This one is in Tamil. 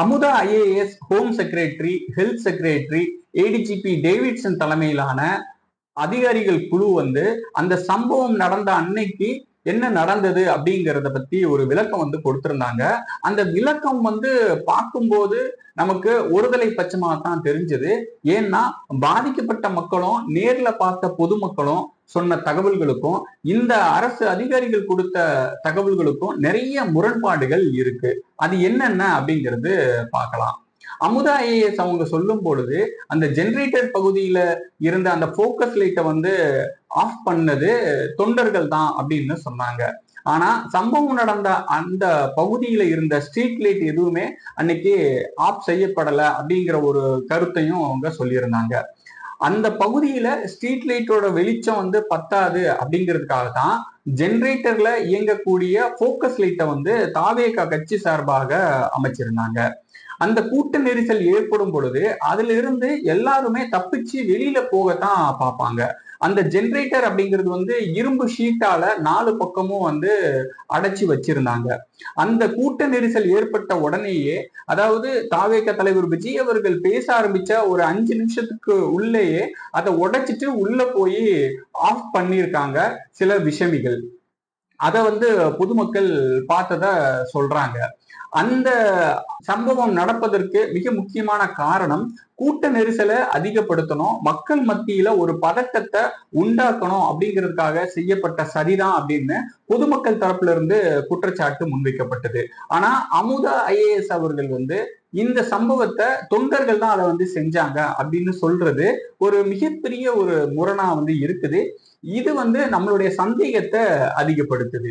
Amudha IAS home secretary health secretary ADGP Davidson தலைமையிலான அதிகாரிகள் குழு வந்து அந்த சம்பவம் நடந்த அன்னைக்கு என்ன நடந்தது அப்படிங்கிறத பத்தி ஒரு விளக்கம் வந்து கொடுத்திருந்தாங்க. அந்த விளக்கம் வந்து பார்க்கும்போது நமக்கு ஒருதலை பட்சமாக தான் தெரிஞ்சது. ஏன்னா பாதிக்கப்பட்ட மக்களும் நேர்ல பார்த்த பொதுமக்களும் சொன்ன தகவல்களுக்கும் இந்த அரசு அதிகாரிகள் கொடுத்த தகவல்களுக்கும் நிறைய முரண்பாடுகள் இருக்கு. அது என்னென்ன அப்படிங்கிறது பார்க்கலாம். அமுதா ஐஏஎஸ் அவங்க சொல்லும் பொழுது அந்த ஜென்ரேட்டர் பகுதியில இருந்த அந்த போக்கஸ் லைட்டை வந்து ஆஃப் பண்ணது தொண்டர்கள் தான் அப்படின்னு சொன்னாங்க. ஆனா சம்பவம் நடந்த அந்த பகுதியில இருந்த ஸ்ட்ரீட் லைட் எதுவுமே அன்னைக்கு ஆஃப் செய்யப்படலை அப்படிங்கிற ஒரு கருத்தையும் அவங்க சொல்லியிருந்தாங்க. அந்த பகுதியில ஸ்ட்ரீட் லைட்டோட வெளிச்சம் வந்து பத்தாது அப்படிங்கிறதுக்காக தான் ஜென்ரேட்டர்ல இயங்கக்கூடிய போக்கஸ் லைட்டை வந்து தாவேகா கட்சி சார்பாக அமைச்சிருந்தாங்க. அந்த கூட்ட நெரிசல் ஏற்படும் பொழுது அதுல இருந்து எல்லாருமே தப்பிச்சு வெளியில போகத்தான் பார்ப்பாங்க. அந்த ஜென்ரேட்டர் அப்படிங்கிறது வந்து இரும்பு ஷீட்டால நாலு பக்கமும் வந்து அடைச்சி வச்சிருந்தாங்க. அந்த கூட்ட நெரிசல் ஏற்பட்ட உடனேயே அதாவது தாவேக தலைவர் விஜய் அவர்கள் பேச ஆரம்பிச்ச ஒரு அஞ்சு நிமிஷத்துக்கு உள்ளேயே அதை உடைச்சிட்டு உள்ள போய் ஆஃப் பண்ணியிருக்காங்க சில விஷமிகள். அதை வந்து பொதுமக்கள் பார்த்தத சொல்றாங்க. அந்த சம்பவம் நடப்பதற்கு மிக முக்கியமான காரணம் கூட்ட நெரிசலை அதிகப்படுத்தணும் மக்கள் மத்தியில ஒரு பதட்டத்தை உண்டாக்கணும் அப்படிங்கிறதுக்காக செய்யப்பட்ட சரிதான் அப்படின்னு பொதுமக்கள் தரப்புல இருந்து குற்றச்சாட்டு முன்வைக்கப்பட்டது. ஆனா அமுதா ஐஏஎஸ் அவர்கள் வந்து இந்த சம்பவத்தை தொண்டர்கள் தான் அதை வந்து செஞ்சாங்க அப்படின்னு சொல்றது ஒரு மிகப்பெரிய ஒரு முரணா வந்து இருக்குது. இது வந்து நம்மளுடைய சந்தேகத்தை அதிகப்படுத்துது.